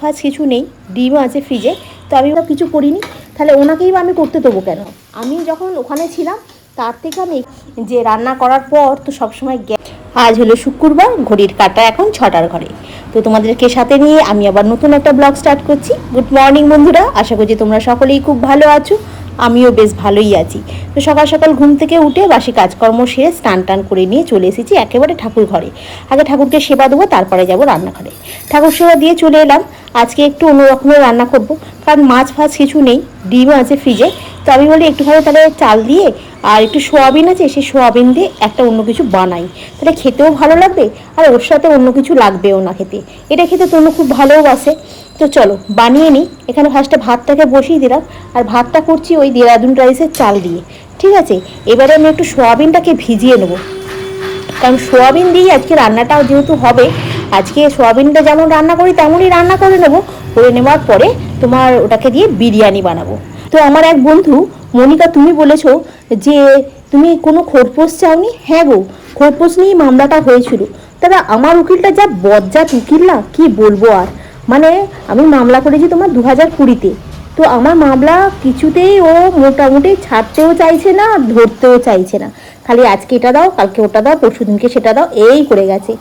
ফাজ কিছু নেই, ডিমও আছে ফ্রিজে তো আমি কিছু করিনি, তাহলে ওনাকেই বা আমি করতে দেবো কেন? আমি যখন ওখানে ছিলাম, তার থেকে আমি যে রান্না করার পর তো সবসময় গ্যাস আজ হলো শুক্রবার, ঘড়ির কাটা এখন ছটার ঘরে। তো তোমাদেরকে সাথে নিয়ে আমি আবার নতুন একটা ব্লগ স্টার্ট করছি। গুড মর্নিং বন্ধুরা, আশা করছি তোমরা সকলেই খুব ভালো আছো, আমিও বেশ ভালোই আছি। তো সকাল সকাল ঘুম থেকে উঠে বাসি কাজকর্ম সেরে স্নান টান করে নিয়ে চলে এসেছি একেবারে ঠাকুর ঘরে। আগে ঠাকুরকে সেবা দেবো, তারপরে যাব রান্নাঘরে। ঠাকুর সেবা দিয়ে চলে এলাম। আজকে একটু অন্য রকমের রান্না করব, কারণ মাছ ফাছ কিছু নেই ডিমও আছে ফ্রিজে তো আমি বলি একটুখানি তাহলে চাল দিয়ে আর একটু সোয়াবিন আছে, সেই সোয়াবিন দিয়ে একটা অন্য কিছু বানাই। তাহলে খেতেও ভালো লাগবে আর ওর সাথে অন্য কিছু লাগবেও না খেতে। এটা খেতে তনু খুব ভালোবাসে তো চলো, বানিয়ে নিই। এখানে ফার্স্টে ভাতটাকে বসিয়ে দিলাম আর ভাতটা করছি ওই দেরাদুন রাইসের চাল দিয়ে। ঠিক আছে? এবারে আমি একটু সোয়াবিনটাকে ভিজিয়ে নেব। কারণ সোয়াবিন দিয়েই আজকে রান্নাটাও যেহেতু হবে আজকে সোয়াবিনটা যেমন রান্না করি, তেমনই রান্না করে নেব। করে নেওয়ার পরে তোমার ওটাকে দিয়ে বিরিয়ানি বানাবো। তো আমার এক বন্ধু, মনিকা, তুমি বলেছ যে তুমি কোনো খোরপোশ চাওনি? হ্যাঁ গো, খোরপোশ নিয়েই মামলাটা হয়েছিল। তবে আমার উকিলটা যা বজ্জাত উকিল না, কি বলব আর? মানে আমি মামলা করেছি তোমার দু হাজার কুড়িতে। তো আমার মামলা কিছুতেই ও মোটামুটি ছাড়তেও চাইছে না, ধরতেও চাইছে না। খালি আজকে এটা দাও, কালকে ওটা দাও, পরশু দিনকে সেটা দাও, এই করে গেছে।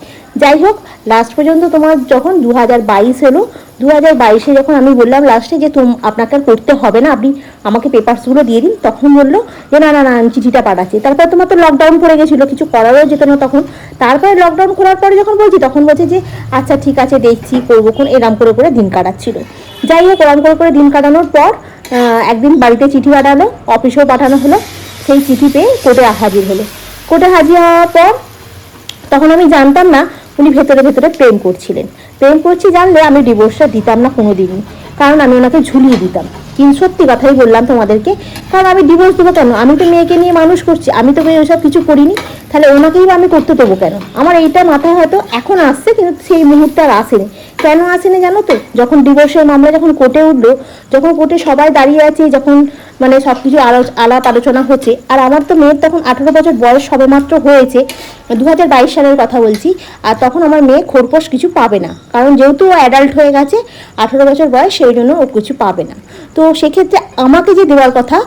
যাই হোক লাস্ট পর্যন্ত তোমার যখন দু হাজার বাইশ হলো দু হাজার বাইশে যখন আমি বললাম লাস্টে যে তুম, আপনাকে আর করতে হবে না, আপনি আমাকে পেপারসগুলো দিয়ে দিন, তখন বলল যে না না না আমি চিঠিটা পাঠাচ্ছি তারপর তোমার তো লকডাউন পড়ে গেছিল, কিছু করারও যেত না তখন। তারপরে লকডাউন খোলার পরে যখন বলছি, তখন বলছে যে আচ্ছা ঠিক আছে, দেখছি, করব, কোন এরম করে করে দিন কাটাচ্ছিল। যাই হোক ওরম করে করে দিন কাটানোর পর একদিন বাড়িতে চিঠি পাঠালো অফিসেও পাঠানো হলো, সেই চিঠি পেয়ে কোর্টে হাজির হলো। কোর্টে হাজির হওয়ার পর, তখন আমি জানতাম না উনি ভেতরে ভেতরে প্রেম করছিলেন। প্রেম করছি জানলে আমি ডিভোর্সটা দিতাম না কোনো দিনই কারণ আমি ওনাকে ঝুলিয়ে দিতাম। কিন্তু সত্যি কথাই বললাম তোমাদেরকে, কারণ আমি ডিভোর্স দেবো কেন? আমি তো মেয়েকে নিয়ে মানুষ করছি, আমি তো মেয়ে ওসব কিছু করিনি, তাহলে ওনাকেই আমি করতে দেবো কেন? আমার এইটা মাথায় হয়তো এখন আসছে, কিন্তু সেই মুহূর্তে আর আসেনি। কেন আসেনি জানো তো? যখন ডিভোর্সের মামলা যখন কোর্টে উঠল, যখন কোর্টে সবাই দাঁড়িয়ে আছে, যখন মানে সব কিছু আলো- আলাপ আলোচনা হচ্ছে। আর আমার তো মেয়ের তখন আঠারো বছর বয়স সবেমাত্র হয়েছে দু হাজার বাইশ সালের কথা বলছি, আর তখন আমার মেয়ে খোরপোশ কিছু পাবে না। কারণ যেহেতু ও অ্যাডাল্ট হয়ে গেছে, আঠেরো বছর বয়স, সেই জন্য ও কিছু পাবে না। তো সেক্ষেত্রে আমাকে যে দেওয়ার কথা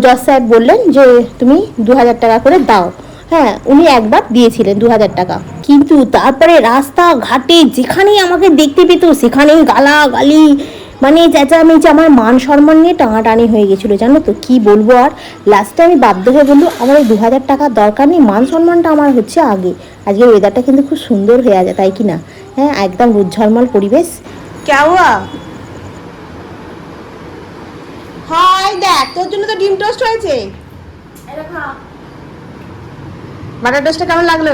জজ সাহেব বললেন যে, তুমি দু হাজার টাকা করে দাও। হ্যাঁ উনি একবার দিয়েছিলেন দু হাজার টাকা। কিন্তু তারপরে রাস্তা ঘাটে যেখানেই আমাকে দেখতে পেত, সেখানেই গালা গালি মানে চেঁচামেচি আমার মান সম্মান নিয়ে টানাটানি হয়ে গেছিল জানো তো? কি বলব আর? লাস্টে আমি বাধ্য হয়ে বলল আমার এই দু হাজার টাকার দরকার নেই মান সম্মানটা আমার হচ্ছে আগে। আজকে ওয়েদারটা কিন্তু খুব সুন্দর হয়ে আছে তাই কি না? হ্যাঁ একদম রুজ্ঝলমল পরিবেশ। কেওয়া? হাই দেখ তোর জন্য তো ডিম টোস্ট হয়েছে। বাটার টোস্টটা কেমন লাগল?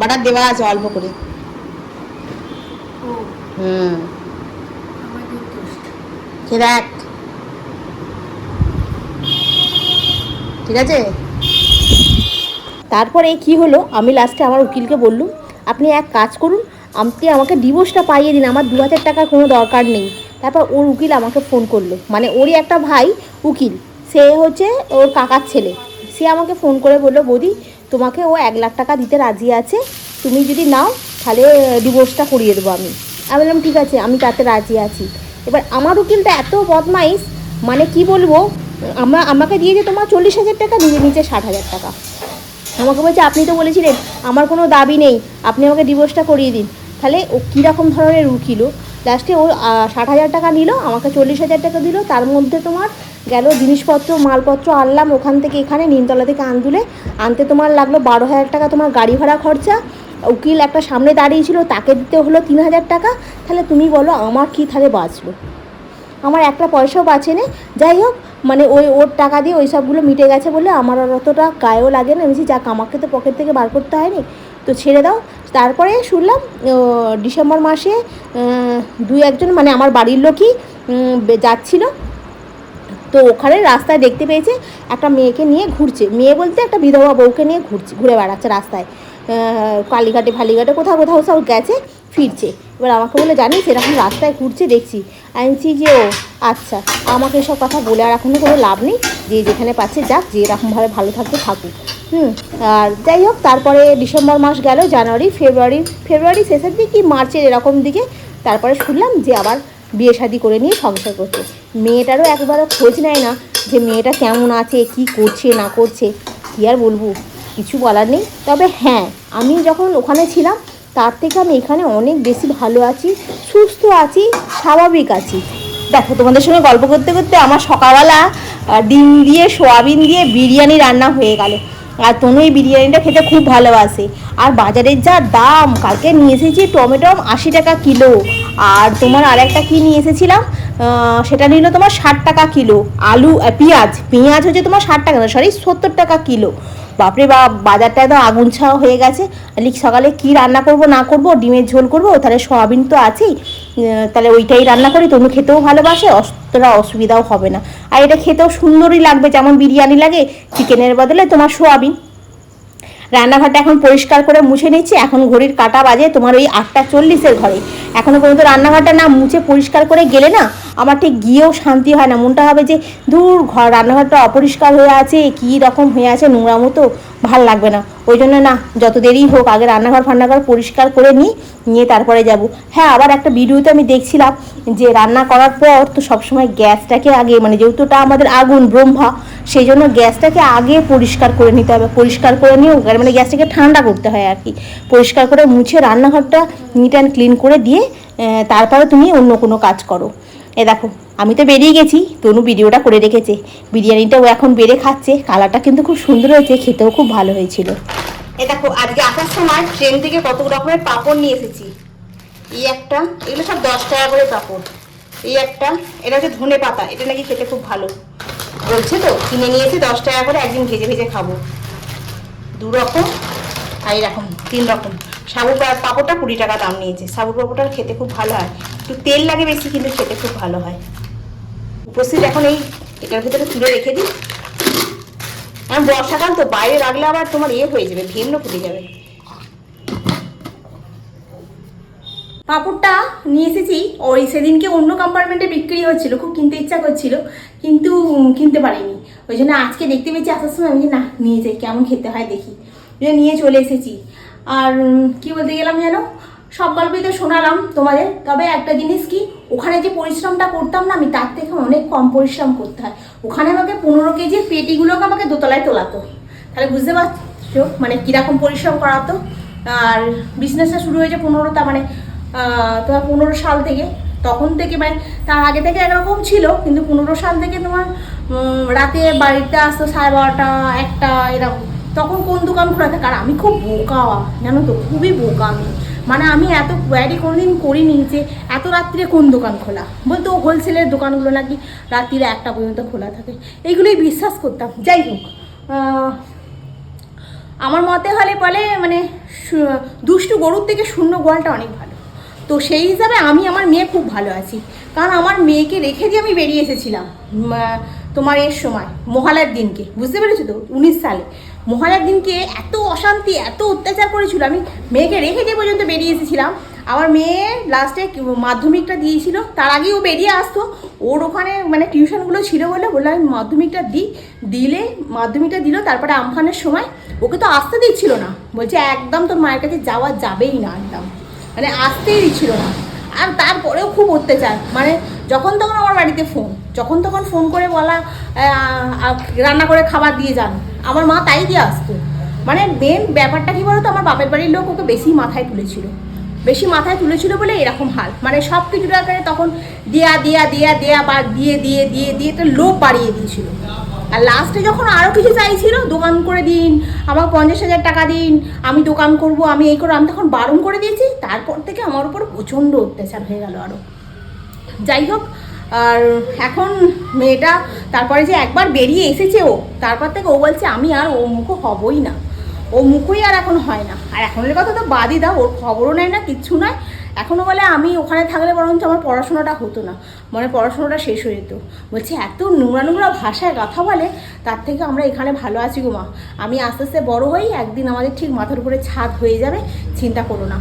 বাটার দেওয়া আছে অল্প করে। হুম। খেয়ে দেখ ঠিক আছে। তারপরে কি হলো? আমি লাস্টে আমার উকিলকে বললুম আপনি এক কাজ করুন আপনি আমাকে ডিভোর্সটা পাইয়ে দিন আমার দু হাজার টাকার কোনো দরকার নেই। তারপর ওর উকিল আমাকে ফোন করল। মানে ওরই একটা ভাই উকিল সে হচ্ছে ওর কাকার ছেলে। সে আমাকে ফোন করে বলল বৌদি তোমাকে ও এক লাখ টাকা দিতে রাজি আছে তুমি যদি নাও তাহলে ডিভোর্সটা করিয়ে দেবো আমি। আমি বললাম, ঠিক আছে, আমি তাতে রাজি আছি। এবার আমার উকিলটা এত বদমাইশ মানে কি বলব, আমরা, আমাকে দিয়েছে তোমার চল্লিশ হাজার টাকা নিজে নিচে ষাট হাজার টাকা। আমাকে বলছে, আপনি তো বলেছিলেন, আমার কোনো দাবি নেই, আপনি আমাকে ডিভোর্সটা করিয়ে দিন। তাহলে ও কীরকম ধরনের উকিল লাস্টে ও ষাট হাজার টাকা নিল, আমাকে চল্লিশ হাজার টাকা দিল, তার মধ্যে তোমার গেল জিনিসপত্র, মালপত্র আনলাম, ওখান থেকে এখানে নিমতলা থেকে আন্দুলে আনতে তোমার লাগল বারো হাজার টাকা তোমার গাড়ি ভাড়া খরচা উকিল একটা সামনে দাঁড়িয়েছিল, তাকে দিতে হলো তিন হাজার টাকা। তাহলে তুমি বলো, আমার কী তাহলে বাঁচলো? আমার একটা পয়সাও বাঁচে না। যাই হোক মানে ওই ওর টাকা দিয়ে ওই সবগুলো মিটে গেছে বলে আমার আর অতটা গায়েও লাগে না। আমি যাক আমাকে তো পকেট থেকে বার করতে হয়নি, তো ছেড়ে দাও। তারপরে শুনলাম ডিসেম্বর মাসে দুই একজন মানে আমার বাড়ির লোকই যাচ্ছিল। তো ওখানে রাস্তায় দেখতে পেয়েছে, একটা মেয়েকে নিয়ে ঘুরছে। মেয়ে বলতে একটা বিধবা বউকে নিয়ে ঘুরছে, ঘুরে বেড়াচ্ছে রাস্তায়। কালীঘাটে ফালিঘাটে কোথাও কোথাও সব গেছে, ফিরছে। এবার আমাকে বলে জানিস, এরকম রাস্তায় ঘুরছে, দেখছি। আনছি যে ও আচ্ছা আমাকে এসব কথা বলে আর এখনও কোনো লাভ নেই। যে যেখানে পাচ্ছে যাক, যে এরকমভাবে ভালো থাকতে থাকুক। হুম, আর যাই হোক, তারপরে ডিসেম্বর মাস গেল, জানুয়ারি, ফেব্রুয়ারি ফেব্রুয়ারি শেষের দিকে কি মার্চের এরকম দিকে, তারপরে শুনলাম যে আবার বিয়ে শাদি করে নিয়ে সংসার করছে। মেয়েটারও একবারও খোঁজ নেয় না যে মেয়েটা কেমন আছে, কি করছে, না করছে, কী আর বলব? কিছু বলার নেই। তবে হ্যাঁ আমি যখন ওখানে ছিলাম, তার থেকে আমি এখানে অনেক বেশি ভালো আছি, সুস্থ আছি, স্বাভাবিক আছি। দেখো, তোমাদের সঙ্গে গল্প করতে করতে আমার সকালবেলা ডিম দিয়ে, সোয়াবিন দিয়ে বিরিয়ানি রান্না হয়ে গেল। আর তনু এই বিরিয়ানিটা খেতে খুব ভালোবাসে। আর বাজারের যা দাম, কালকে নিয়ে এসেছি টমেটো আশি টাকা কিলো। আর তোমার আরেকটা কি নিয়ে এসেছিলাম? সেটা নিল তোমার ষাট টাকা কিলো। আলু পেঁয়াজ। পেঁয়াজ হচ্ছে তোমার ষাট টাকা, না সরি সত্তর টাকা কিলো। বাপরে বা বাজারটা একদম আগুন ছাওয়া হয়ে গেছে। লিখ সকালে কি রান্না করব, না করব, ডিমের ঝোল করব, তাহলে সোয়াবিন তো আছেই। তাহলে ওইটাই রান্না করি, তনু খেতেও ভালোবাসে, অতটা অসুবিধাও হবে না। আর এটা খেতেও সুন্দরই লাগবে, যেমন বিরিয়ানি লাগে, চিকেনের বদলে তোমার সোয়াবিন। রান্নাঘরটা এখন পরিষ্কার করে মুছে নিচ্ছি এখন ঘড়ির কাটা বাজে তোমার ওই আটটা চল্লিশের ঘরে। এখনও পর্যন্ত রান্নাঘরটা না মুছে পরিষ্কার করে গেলে না আমার ঠিক গিয়েও শান্তি হয় না। মনটা হবে যে দূর ঘর, রান্নাঘরটা অপরিষ্কার হয়ে আছে, কী রকম হয়ে আছে নোংরা মতো। ভালো লাগবে না। ওই জন্য না, যত দেরি হোক, আগে রান্নাঘর, ফান্নাঘর পরিষ্কার করে নিই, নিয়ে তারপরে যাব। হ্যাঁ আবার একটা ভিডিওতে আমি দেখছিলাম যে রান্না করার পর তো সবসময় গ্যাসটাকে আগে মানে যেহেতু ওটা আমাদের আগুন, ব্রহ্মা, সেই জন্য গ্যাসটাকে আগে পরিষ্কার করে নিতে হবে। পরিষ্কার করে নিয়েও মানে গ্যাসটাকে ঠান্ডা করতে হয় আর কি। পরিষ্কার করে মুছে রান্নাঘরটা নিট অ্যান্ড ক্লিন করে দিয়ে তারপরে তুমি অন্য কোনো কাজ করো। এ দেখো, আমি তো বেরিয়ে গেছি, তনু ভিডিওটা করে রেখেছে। বিরিয়ানিটা ও এখন বেড়ে খাচ্ছে, কালারটা কিন্তু খুব সুন্দর হয়েছে, খেতেও খুব ভালো হয়েছিল। এ দেখো, আজকে আসার সময় ট্রেন থেকে কত রকমের পাপড় নিয়ে এসেছি। এই একটা, এগুলো সব দশ টাকা করে পাপড়। এই একটা, এটা হচ্ছে ধনে পাতা, এটা নাকি খেতে খুব ভালো। বলছে তো, কিনে নিয়েছি দশ টাকা করে একদিন ভেজে ভেজে খাব। দু রকম, আর এরকম, তিন রকম। সাবু পা- পাঁপড়টা কুড়ি টাকা দাম নিয়েছে। সাবু পাঁপড়টা খেতে খুব ভালো হয়। একটু তেল লাগে বেশি, কিন্তু খেতে খুব ভালো হয়। উপস্থিত এখন এই এটার ভিতরে তুলে রেখে দিই। এখন বর্ষাকাল তো, বাইরে রাখলে আবার তোমার ইয়ে হয়ে যাবে ভিন্ন ফুটে যাবে। পাঁপড়টা নিয়ে এসেছি। ওই সেদিনকে অন্য কম্পার্টমেন্টে বিক্রি হচ্ছিল, খুব কিনতে ইচ্ছা করছিল, কিন্তু কিনতে পারিনি। ওই জন্য আজকে দেখতে পেয়েছি আসার সময়, আমি না, নিয়ে যাই, কেমন খেতে হয় দেখি। যে নিয়ে চলে এসেছি। আর কি বলতে গেলাম যেন? সব গল্পই তো শোনালাম তোমাদের। তবে একটা জিনিস কি, ওখানে যে পরিশ্রমটা করতাম না, আমি তার থেকে অনেক কম পরিশ্রম করতে হয়। ওখানে আমাকে পনেরো কেজির পেটিগুলোকে আমাকে দোতলায় তোলাতো। তাহলে বুঝতে পারছ মানে কীরকম পরিশ্রম করাতো? আর বিজনেসটা শুরু হয়েছে পনেরো পনেরোটা মানে তোমার পনেরো সাল থেকে। তখন থেকে মানে তার আগে থেকে একরকম ছিল, কিন্তু পনেরো সাল থেকে তোমার রাতে বাড়িতে আসতো সাড়ে বারোটা, একটা, এরকম। তখন কোন দোকান খোলা থাকে আর আমি খুব বোকা, জানো তো? খুবই বোকা আমি। মানে আমি এত কোয়ারি কোনোদিন করিনি যে এত রাত্রিরে কোন দোকান খোলা? বলতো হোলসেলের দোকানগুলো নাকি রাত্রিরে একটা পর্যন্ত খোলা থাকে। এইগুলোই বিশ্বাস করতাম। যাই হোক আমার মতে হলে বলে মানে দুষ্টু গরুর থেকে শূন্য গোয়ালটা অনেক ভালো। তো সেই হিসাবে আমি আমার মেয়ে খুব ভালো আছি। কারণ আমার মেয়েকে রেখে দিয়ে আমি বেরিয়ে এসেছিলাম তোমার এর সময়, মহালয়ার দিনকে, বুঝতে পেরেছ তো? উনিশ সালে। মহালয়ার দিনকে এত অশান্তি, এত অত্যাচার করেছিল। আমি মেয়েকে রেখে দিয়ে পর্যন্ত বেরিয়ে এসেছিলাম, আমার মেয়ে লাস্টে মাধ্যমিকটা দিয়েছিল, তার আগেই ও বেরিয়ে আসতো। ওর ওখানে মানে টিউশনগুলো ছিল বলে বললাম আমি মাধ্যমিকটা দিই, দিলে মাধ্যমিকটা দিল, তারপরে আমফানের সময় ওকে তো আসতে দিচ্ছিল না। বলছে, একদম তোর মায়ের কাছে যাওয়া যাবেই না একদম। মানে আসতেই দিচ্ছিল না। আর তারপরেও খুব অত্যাচার। মানে যখন তখন আমার বাড়িতে ফোন যখন তখন ফোন করে বলা রান্না করে খাবার দিয়ে যান। আমার মা তাই দিয়ে আসতো। মানে মেন ব্যাপারটা কি বলতো? আমার বাপের বাড়ির লোক ওকে বেশি মাথায় তুলেছিল। বেশি মাথায় তুলেছিল বলে এরকম হাল। মানে সব কিছুটা করে তখন দেয়া দেয়া দেয়া দেয়া, বা দিয়ে দিয়ে দিয়ে দিয়ে একটা লোভ বাড়িয়ে দিয়েছিল। আর লাস্টে যখন আরও কিছু চাইছিল, দোকান করে দিন আমার পঞ্চাশ হাজার টাকা দিন, আমি দোকান করব, আমি এই করব, আমি তখন বারণ করে দিয়েছি। তারপর থেকে আমার উপর প্রচণ্ড অত্যাচার হয়ে গেল আরও যাই হোক আর এখন মেয়েটা তারপরে যে একবার বেরিয়ে এসেছে ও, তারপর থেকে ও বলছে, আমি আর ও মুখ হবই না। ও মুখই আর এখন হয় না। আর এখনের কথা তো বাদই দাও, ওর খবরও নেয় না, কিচ্ছু নয়। এখনও বলে, আমি ওখানে থাকলে বরঞ্চ আমার পড়াশোনাটা হতো না। মানে পড়াশোনাটা শেষ হয়ে যেত। বলছে, এত নোংরা নোংরা ভাষায় কথা বলে, তার থেকে আমরা এখানে ভালো আছি গো মা। আমি আস্তে আস্তে বড় হই, একদিন আমাদের ঠিক মাথার উপরে ছাদ হয়ে যাবে, চিন্তা করো না।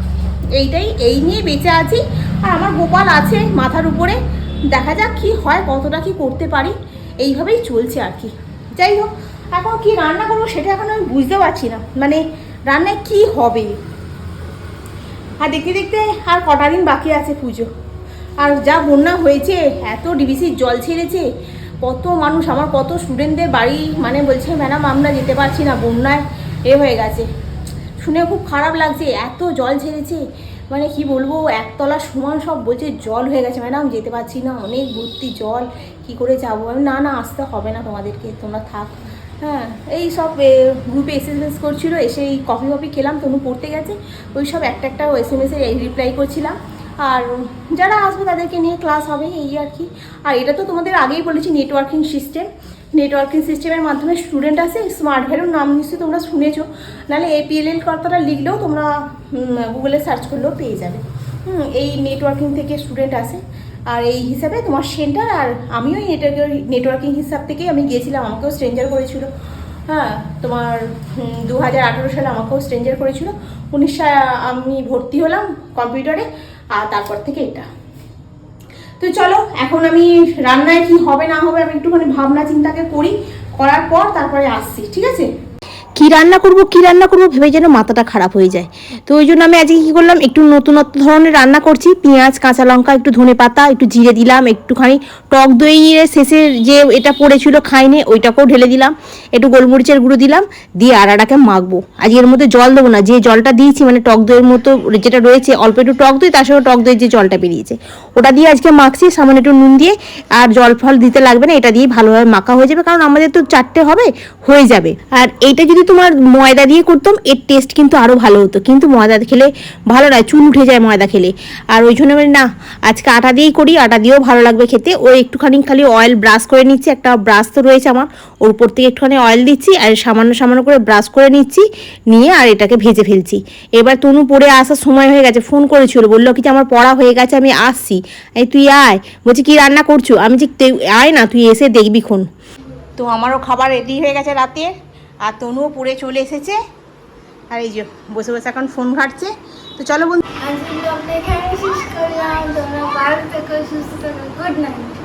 এইটাই, এই নিয়ে বেঁচে আছি। আর আমার গোপাল আছে মাথার উপরে দেখা যাক কি হয়, কতটা কি করতে পারি। এইভাবেই চলছে আর কি। যাই হোক, এখন কি রান্না করব সেটা এখন আমি বুঝতে পারছি না। মানে রান্নায় কি হবে? আর দেখতে দেখতে আর কটা দিন বাকি আছে পুজো। আর যা বন্যা হয়েছে, এত ডিবিসির জল ছেড়েছে, কত মানুষ, আমার কত স্টুডেন্টদের বাড়ি মানে বলছে, ম্যাডাম, আমরা যেতে পারছি না, বন্যায় এ হয়ে গেছে। শুনে খুব খারাপ লাগছে, এত জল ছেড়েছে। মানে কি বলব, একতলা সমান সব বলছে, জল হয়ে গেছে ম্যাডাম যেতে পারছি না, অনেক ভর্তি জল, কি করে যাব? আমি না না, আসতে হবে না তোমাদেরকে, তোমরা থাক। হ্যাঁ এই সব গ্রুপে এস এম এস করছিল, এসে এই কফি কফি খেলাম, তনু পড়তে গেছে, ওই সব একটা একটা এস এম এসে রিপ্লাই করছিলাম। আর যারা আসবে তাদেরকে নিয়ে ক্লাস হবে, এই আর কি। আর এটা তো তোমাদের আগেই বলেছি নেটওয়ার্কিং সিস্টেম নেটওয়ার্কিং সিস্টেমের মাধ্যমে স্টুডেন্ট আসে স্মার্ট ভ্যালুর নাম নিশ্চয়ই তোমরা শুনেছো। নাহলে এপিএলএল কথাটা লিখলেও তোমরা গুগলে সার্চ করলেও পেয়ে যাবে। হুম, এই নেটওয়ার্কিং থেকে স্টুডেন্ট আসে আর এই হিসাবে তোমার সেন্টার আর আমিও এই নেটওয়ার্কিং হিসাব থেকেই আমি গিয়েছিলাম আমাকেও স্ট্রেঞ্জার করেছিল। হ্যাঁ তোমার দু হাজার আঠেরো সালে আমাকেও স্ট্রেঞ্জার করেছিল। উনিশ আমি ভর্তি হলাম কম্পিউটারে আর তারপর থেকে এটা। তো চলো, এখন আমি রান্নায় কি হবে না হবে আমি একটুখানি ভাবনা চিন্তাকে করি, করার পর তারপরে আসছি, ঠিক আছে? কি রান্না করব, কি রান্না করব ভেবে যেন মাথাটা খারাপ হয়ে যায়। তো ওই জন্য আমি আজকে কী করলাম, একটু নতুনত্ব ধরনের রান্না করছি। পেঁয়াজ, কাঁচা লঙ্কা, একটু ধনে পাতা, একটু জিরে দিলাম, একটুখানি টক দইয়ের শেষে যে এটা পড়েছিল খাইনে, ওইটাকেও ঢেলে দিলাম। একটু গোলমরিচের গুঁড়ো দিলাম, দিয়ে আড়াটাকে মাখবো। আজকের মধ্যে জল দেবো না, যে জলটা দিয়েছি মানে টক দইয়ের মতো যেটা রয়েছে, অল্প একটু টক দই, তার সঙ্গে টক দইয়ের যে জলটা বেরিয়েছে, ওটা দিয়ে আজকে মাখছি, সামান্য একটু নুন দিয়ে, আর জল ফল দিতে লাগবে না, এটা দিয়ে ভালোভাবে মাখা হয়ে যাবে, কারণ আমাদের তো চারটে হবে, হয়ে যাবে। আর এইটা যদি তোমার ময়দা দিয়ে করতাম, এর টেস্ট কিন্তু আরও ভালো হতো। কিন্তু ময়দা খেলে ভালো নয়, চুন উঠে যায় ময়দা খেলে। আর ওই জন্য আমি না, আজকে আটা দিয়েই করি, আটা দিয়েও ভালো লাগবে খেতে। ওই একটুখানি খালি অয়েল ব্রাশ করে নিচ্ছি, একটা ব্রাশ তো রয়েছে আমার। ওর উপর থেকে একটুখানি অয়েল দিচ্ছি আর সামান্য সামান্য করে ব্রাশ করে নিচ্ছি, নিয়ে আর এটাকে ভেজে ফেলছি। এবার তনু পড়ে আসার সময় হয়ে গেছে ফোন করেছিল, বলল, কি যে আমার পড়া হয়ে গেছে, আমি আসছি। এই তুই আয়। বলছি, কি রান্না করছ? আমি যে "তুই আয় না, তুই এসে দেখবি খন। তো আমারও খাবার রেডি হয়ে গেছে রাতে। আর তনুও পড়ে চলে এসেছে। আর এই যে বসে বসে এখন ফোন ঘাটছে। তো চলো বন্ধু গুড নাইট।